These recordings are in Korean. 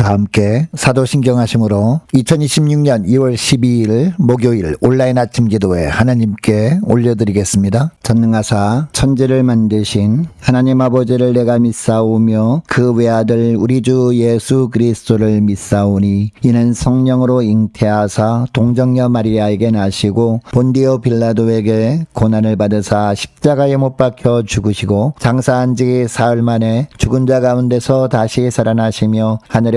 다 함께 사도신경 하심으로 2026년 2월 12일 목요일 온라인 아침 기도회 하나님께 올려드리겠습니다. 전능하사 천지를 만드신 하나님 아버지를 내가 믿사오며 그 외아들 우리 주 예수 그리스도를 믿사오니 이는 성령으로 잉태하사 동정녀 마리아에게 나시고 본디오 빌라도에게 고난을 받으사 십자가에 못 박혀 죽으시고 장사한 지 사흘 만에 죽은 자 가운데서 다시 살아나시며 하늘에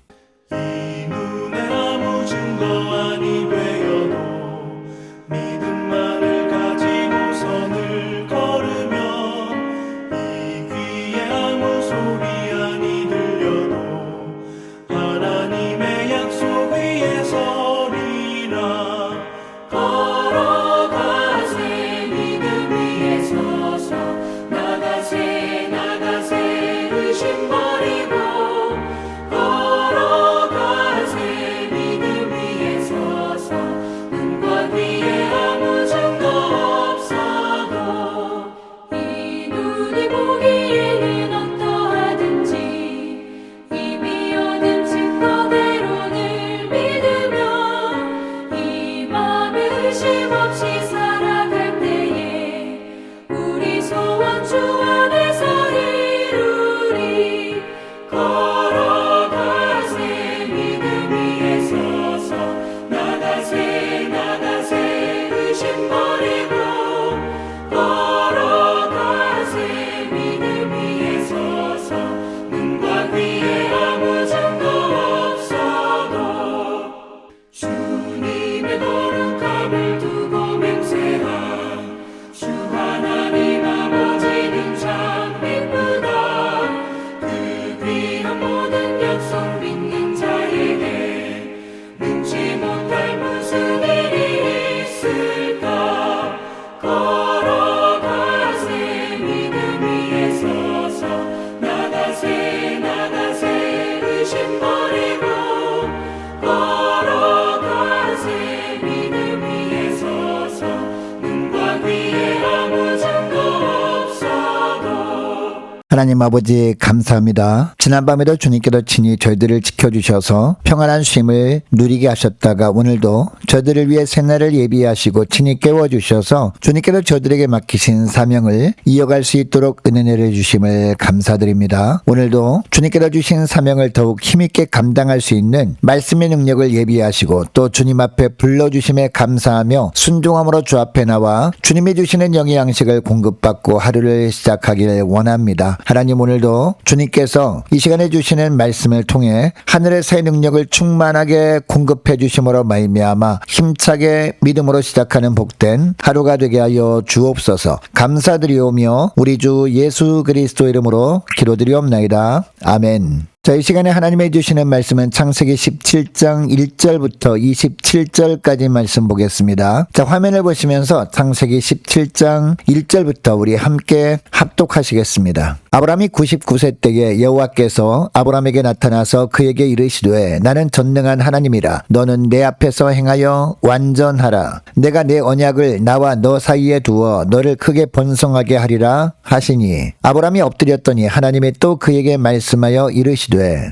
하나님 아버지 감사합니다. 지난밤에도 주님께서 친히 저희들을 지켜주셔서 평안한 쉼을 누리게 하셨다가 오늘도 저희들을 위해 새날을 예비하시고 친히 깨워주셔서 주님께서 저희들에게 맡기신 사명을 이어갈 수 있도록 은혜를 주심을 감사드립니다. 오늘도 주님께서 주신 사명을 더욱 힘있게 감당할 수 있는 말씀의 능력을 예비하시고 또 주님 앞에 불러주심에 감사하며 순종함으로 주 앞에 나와 주님이 주시는 영의 양식을 공급받고 하루를 시작하기를 원합니다. 하나님 오늘도 주님께서 이 시간에 주시는 말씀을 통해 하늘의 새 능력을 충만하게 공급해 주심으로 말미암아 힘차게 믿음으로 시작하는 복된 하루가 되게 하여 주옵소서. 감사드리오며 우리 주 예수 그리스도 이름으로 기도드리옵나이다. 아멘. 자, 이 시간에 하나님의 주시는 말씀은 창세기 17장 1절부터 27절까지 말씀 보겠습니다. 자, 화면을 보시면서 창세기 17장 1절부터 우리 함께 합독하시겠습니다. 아브라함이 99세 때에 여호와께서 아브라함에게 나타나서 그에게 이르시되 나는 전능한 하나님이라. 너는 내 앞에서 행하여 완전하라. 내가 내 언약을 나와 너 사이에 두어 너를 크게 번성하게 하리라 하시니. 아브라함이 엎드렸더니 하나님이 또 그에게 말씀하여 이르시되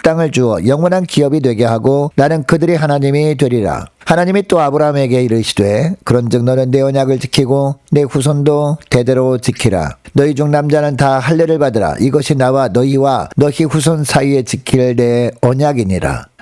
땅을 주어 영원한 기업이 되게 하고 나는 그들의 하나님이 되리라. 하나님이 또 아브라함에게 이르시되 그런즉 너는 내 언약을 지키고 내 후손도 대대로 지키라. 너희 중 남자는 다 할례를 받으라. 이것이 나와 너희와 너희 후손 사이에 지킬 내 언약이니라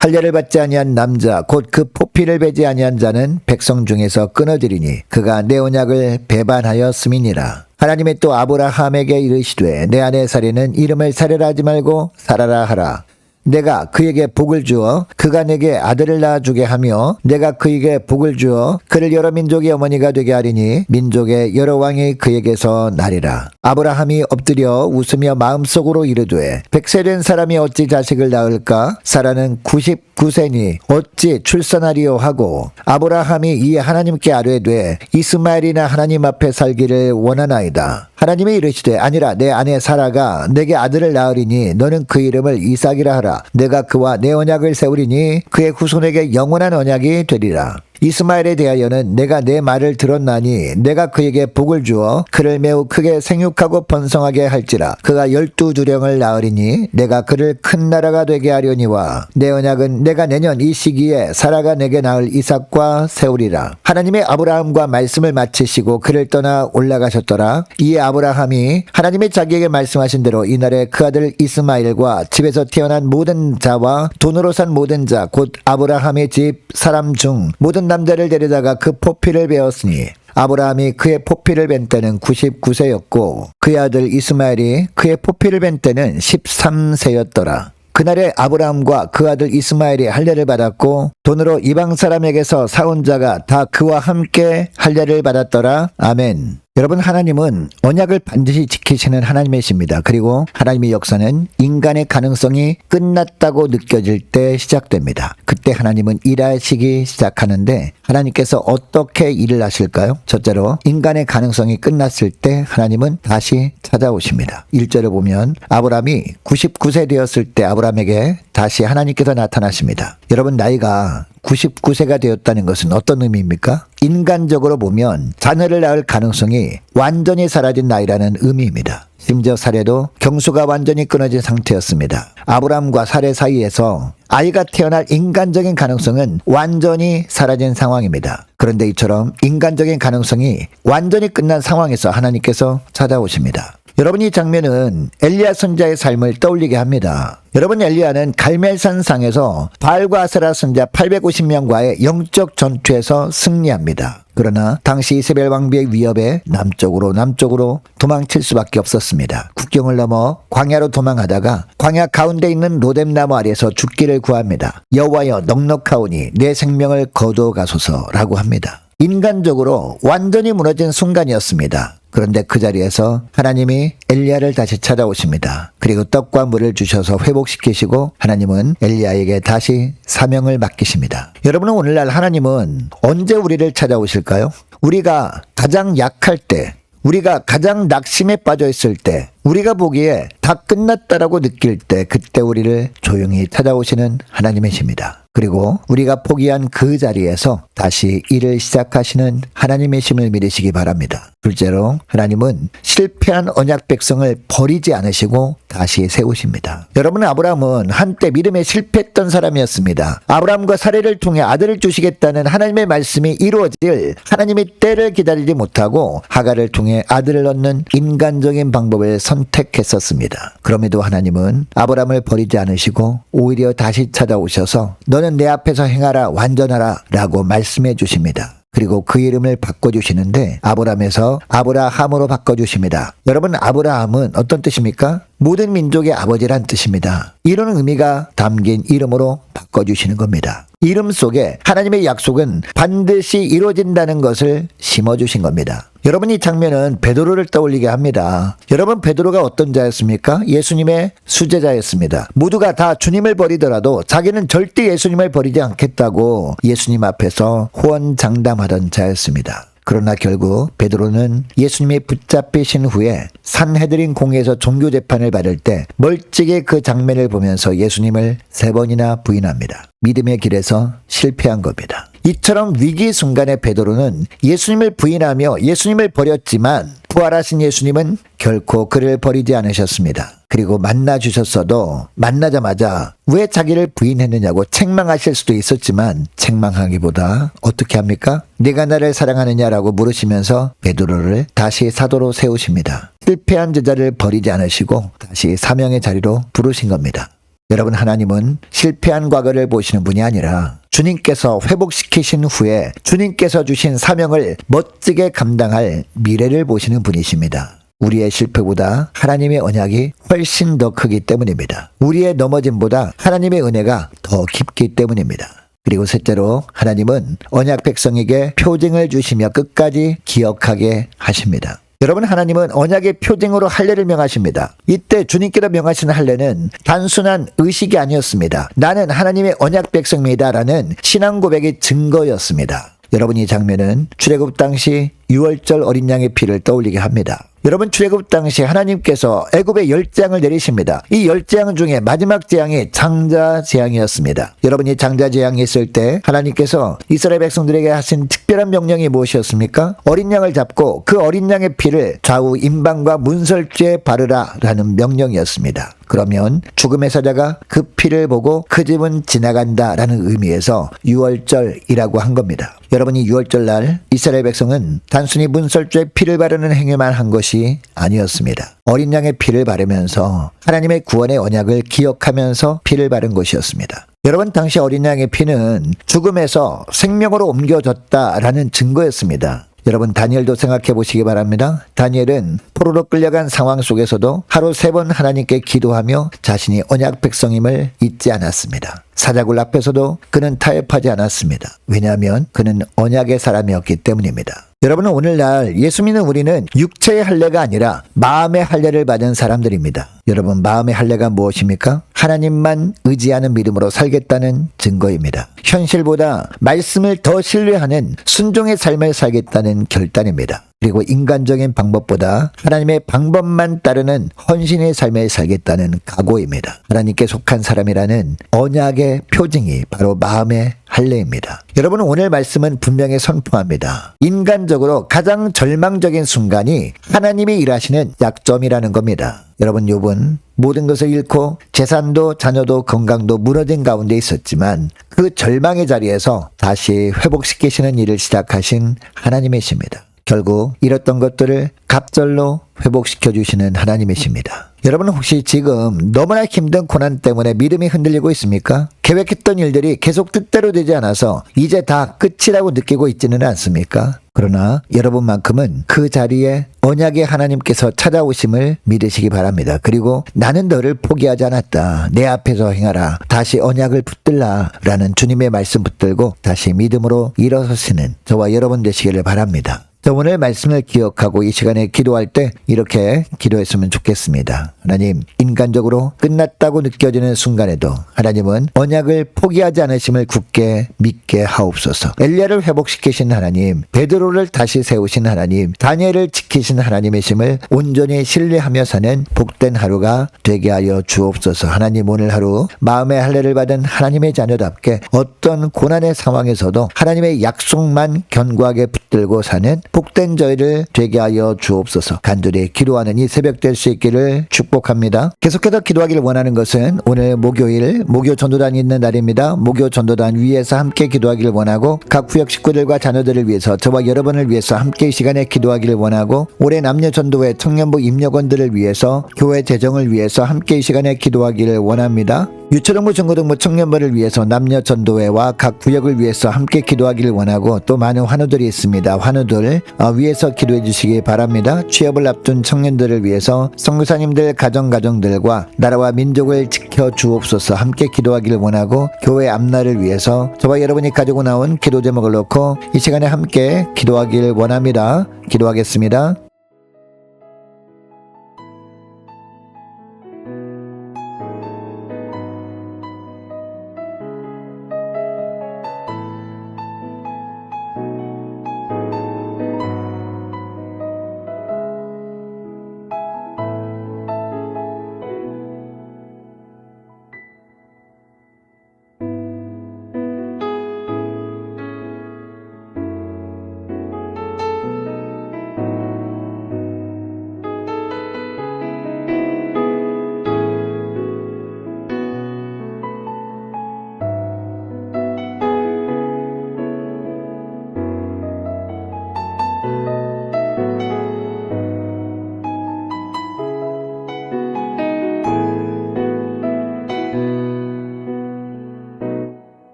할례를 받지 아니한 남자 곧 그 포피를 베지 아니한 자는 백성 중에서 끊어지리니 그가 내 언약을 배반하였음이니라. 하나님이 또 아브라함에게 이르시되 내 아내 사리는 이름을 살해라 하지 말고 살아라 하라 내가 그에게 복을 주어 그가 내게 아들을 낳아주게 하며 내가 그에게 복을 주어 그를 여러 민족의 어머니가 되게 하리니 민족의 여러 왕이 그에게서 나리라. 아브라함이 엎드려 웃으며 마음속으로 이르되 백세 된 사람이 어찌 자식을 낳을까? 사라는 99세니 어찌 출산하리요? 하고 아브라함이 이에 하나님께 아뢰되 이스마엘이나 하나님 앞에 살기를 원하나이다 하나님이 이르시되 아니라 내 아내 사라가 내게 아들을 낳으리니 너는 그 이름을 이삭이라 하라. 내가 그와 내 언약을 세우리니 그의 후손에게 영원한 언약이 되리라 이스마엘에 대하여는 내가 내 말을 들었나니 내가 그에게 복을 주어 그를 매우 크게 생육하고 번성하게 할지라. 그가 열두 두령을 낳으리니 내가 그를 큰 나라가 되게 하려니와 내 언약은 내가 내년 이 시기에 사라가 내게 낳을 이삭과 세우리라. 하나님의 아브라함과 말씀을 마치시고 그를 떠나 올라가셨더라. 이에 아브라함이 하나님의 자기에게 말씀하신 대로 이날에 그 아들 이스마엘과 집에서 태어난 모든 자와 돈으로 산 모든 자 곧 아브라함의 집 사람 중 모든 남자를 데려다가 그 포피를 베었으니 아브라함이 그의 포피를 벤 때는 99세였고 그의 아들 이스마엘이 그의 포피를 벤 때는 13세였더라. 그날에 아브라함과 그 아들 이스마엘이 할례를 받았고 돈으로 이방 사람에게서 사온 자가 다 그와 함께 할례를 받았더라. 아멘. 여러분 하나님은 언약을 반드시 지키시는 하나님이십니다. 그리고 하나님의 역사는 인간의 가능성이 끝났다고 느껴질 때 시작됩니다. 그때 하나님은 일하시기 시작하는데 하나님께서 어떻게 일을 하실까요? 첫째로 인간의 가능성이 끝났을 때 하나님은 다시 찾아오십니다. 1절을 보면 아브라함이 99세 되었을 때 아브라함에게 다시 하나님께서 나타나십니다. 여러분 나이가 99세가 되었다는 것은 어떤 의미입니까? 인간적으로 보면 자녀를 낳을 가능성이 완전히 사라진 나이라는 의미입니다. 심지어 사례도 경수가 완전히 끊어진 상태였습니다. 아브람과 사례 사이에서 아이가 태어날 인간적인 가능성은 완전히 사라진 상황입니다. 그런데 이처럼 인간적인 가능성이 완전히 끝난 상황에서 하나님께서 찾아오십니다. 여러분 이 장면은 엘리야 선자의 삶을 떠올리게 합니다. 여러분 엘리야는 갈멜산 상에서 바알과 아세라 선자 850명과의 영적 전투에서 승리합니다. 그러나 당시 이세벨 왕비의 위협에 남쪽으로 남쪽으로 도망칠 수밖에 없었습니다. 국경을 넘어 광야로 도망하다가 광야 가운데 있는 로뎀나무 아래에서 죽기를 구합니다. 여호와여 넉넉하오니 내 생명을 거두어 가소서라고 합니다. 인간적으로 완전히 무너진 순간이었습니다. 그런데 그 자리에서 하나님이 엘리야를 다시 찾아오십니다. 그리고 떡과 물을 주셔서 회복시키시고 하나님은 엘리야에게 다시 사명을 맡기십니다. 여러분은 오늘날 하나님은 언제 우리를 찾아오실까요? 우리가 가장 약할 때, 우리가 가장 낙심에 빠져 있을 때, 우리가 보기에 다 끝났다라고 느낄 때, 그때 우리를 조용히 찾아오시는 하나님이십니다. 그리고 우리가 포기한 그 자리에서 다시 일을 시작하시는 하나님의 심을 믿으시기 바랍니다. 둘째로 하나님은 실패한 언약 백성을 버리지 않으시고 다시 세우십니다. 여러분 아브라함은 한때 믿음에 실패했던 사람이었습니다. 아브라함과 사례를 통해 아들을 주시겠다는 하나님의 말씀이 이루어질 하나님의 때를 기다리지 못하고 하가를 통해 아들을 얻는 인간적인 방법을 선택했었습니다. 그럼에도 하나님은 아브라함을 버리지 않으시고 오히려 다시 찾아오셔서 너는 내 앞에서 행하라 완전하라 라고 말씀해 주십니다. 그리고 그 이름을 바꿔주시는데 아브라함에서 아브라함으로 바꿔주십니다. 여러분 아브라함은 어떤 뜻입니까? 모든 민족의 아버지란 뜻입니다. 이런 의미가 담긴 이름으로 바꿔주시는 겁니다. 이름 속에 하나님의 약속은 반드시 이루어진다는 것을 심어주신 겁니다. 여러분 이 장면은 베드로를 떠올리게 합니다. 여러분 베드로가 어떤 자였습니까? 예수님의 수제자였습니다. 모두가 다 주님을 버리더라도 자기는 절대 예수님을 버리지 않겠다고 예수님 앞에서 호언장담하던 자였습니다. 그러나 결국 베드로는 예수님이 붙잡히신 후에 산헤드린 공회에서 종교 재판을 받을 때 멀찍이 그 장면을 보면서 예수님을 세 번이나 부인합니다. 믿음의 길에서 실패한 겁니다. 이처럼 위기 순간에 베드로는 예수님을 부인하며 예수님을 버렸지만 부활하신 예수님은 결코 그를 버리지 않으셨습니다. 그리고 만나 주셨어도 만나자마자 왜 자기를 부인했느냐고 책망하실 수도 있었지만 책망하기보다 어떻게 합니까? 네가 나를 사랑하느냐라고 물으시면서 베드로를 다시 사도로 세우십니다. 실패한 제자를 버리지 않으시고 다시 사명의 자리로 부르신 겁니다. 여러분 하나님은 실패한 과거를 보시는 분이 아니라 주님께서 회복시키신 후에 주님께서 주신 사명을 멋지게 감당할 미래를 보시는 분이십니다. 우리의 실패보다 하나님의 언약이 훨씬 더 크기 때문입니다. 우리의 넘어짐보다 하나님의 은혜가 더 깊기 때문입니다. 그리고 셋째로 하나님은 언약 백성에게 표징을 주시며 끝까지 기억하게 하십니다. 여러분 하나님은 언약의 표징으로 할례를 명하십니다. 이때 주님께로 명하신 할례는 단순한 의식이 아니었습니다. 나는 하나님의 언약 백성이다라는 신앙 고백의 증거였습니다. 여러분 이 장면은 출애굽 당시 6월절 어린 양의 피를 떠올리게 합니다. 여러분 출애굽 당시 하나님께서 애굽의 열 재앙을 내리십니다. 이열 재앙 중에 마지막 재앙이 장자 재앙이었습니다. 여러분이 장자 재앙이 있을 때 하나님께서 이스라엘 백성들에게 하신 특별한 명령이 무엇이었습니까? 어린 양을 잡고 그 어린 양의 피를 좌우 임방과 문설주에 바르라라는 명령이었습니다. 그러면 죽음의 사자가 그 피를 보고 그 집은 지나간다 라는 의미에서 유월절이라고 한 겁니다. 여러분이 유월절 날 이스라엘 백성은 단순히 문설주에 피를 바르는 행위만 한 것이 아니었습니다. 어린 양의 피를 바르면서 하나님의 구원의 언약을 기억하면서 피를 바른 것이었습니다. 여러분 당시 어린 양의 피는 죽음에서 생명으로 옮겨졌다라는 증거였습니다. 여러분 다니엘도 생각해 보시기 바랍니다. 다니엘은 포로로 끌려간 상황 속에서도 하루 세 번 하나님께 기도하며 자신이 언약 백성임을 잊지 않았습니다. 사자굴 앞에서도 그는 타협하지 않았습니다. 왜냐하면 그는 언약의 사람이었기 때문입니다. 여러분은 오늘날 예수 믿는 우리는 육체의 할례가 아니라 마음의 할례를 받은 사람들입니다. 여러분 마음의 할례가 무엇입니까? 하나님만 의지하는 믿음으로 살겠다는 증거입니다. 현실보다 말씀을 더 신뢰하는 순종의 삶을 살겠다는 결단입니다. 그리고 인간적인 방법보다 하나님의 방법만 따르는 헌신의 삶을 살겠다는 각오입니다. 하나님께 속한 사람이라는 언약의 표징이 바로 마음의 할례입니다. 여러분 오늘 말씀은 분명히 선포합니다. 인간적으로 가장 절망적인 순간이 하나님이 일하시는 약점이라는 겁니다. 여러분 욥은 모든 것을 잃고 재산도 자녀도 건강도 무너진 가운데 있었지만 그 절망의 자리에서 다시 회복시키시는 일을 시작하신 하나님이십니다. 결국 잃었던 것들을 갑절로 회복시켜 주시는 하나님이십니다. 여러분 혹시 지금 너무나 힘든 고난 때문에 믿음이 흔들리고 있습니까? 계획했던 일들이 계속 뜻대로 되지 않아서 이제 다 끝이라고 느끼고 있지는 않습니까? 그러나 여러분만큼은 그 자리에 언약의 하나님께서 찾아오심을 믿으시기 바랍니다. 그리고 나는 너를 포기하지 않았다. 내 앞에서 행하라. 다시 언약을 붙들라. 라는 주님의 말씀 붙들고 다시 믿음으로 일어서시는 저와 여러분 되시기를 바랍니다. 자, 오늘 말씀을 기억하고 이 시간에 기도할 때 이렇게 기도했으면 좋겠습니다. 하나님, 인간적으로 끝났다고 느껴지는 순간에도 하나님은 언약을 포기하지 않으심을 굳게 믿게 하옵소서. 엘리야를 회복시키신 하나님, 베드로를 다시 세우신 하나님, 다니엘을 지키신 하나님이심을 온전히 신뢰하며 사는 복된 하루가 되게 하여 주옵소서. 하나님 오늘 하루 마음의 할례를 받은 하나님의 자녀답게 어떤 고난의 상황에서도 하나님의 약속만 견고하게 붙들고 사는 복된 저희를 되게 하여 주옵소서. 간절히 기도하는 이 새벽 될 수 있기를 축복합니다. 계속해서 기도하기를 원하는 것은 오늘 목요일 목요 전도단이 있는 날입니다. 목요 전도단 위에서 함께 기도하기를 원하고 각 구역 식구들과 자녀들을 위해서 저와 여러분을 위해서 함께 이 시간에 기도하기를 원하고 올해 남녀 전도회 청년부 임력원들을 위해서 교회 재정을 위해서 함께 이 시간에 기도하기를 원합니다. 유초등부 중고등부 청년부를 위해서 남녀 전도회와 각 구역을 위해서 함께 기도하기를 원하고 또 많은 환우들이 있습니다. 환우들 어, 위해서 기도해 주시기 바랍니다. 취업을 앞둔 청년들을 위해서 성교사님들 가정 가정들과 나라와 민족을 지켜 주옵소서 함께 기도하기를 원하고 교회 앞날을 위해서 저와 여러분이 가지고 나온 기도 제목을 놓고 이 시간에 함께 기도하기를 원합니다. 기도하겠습니다.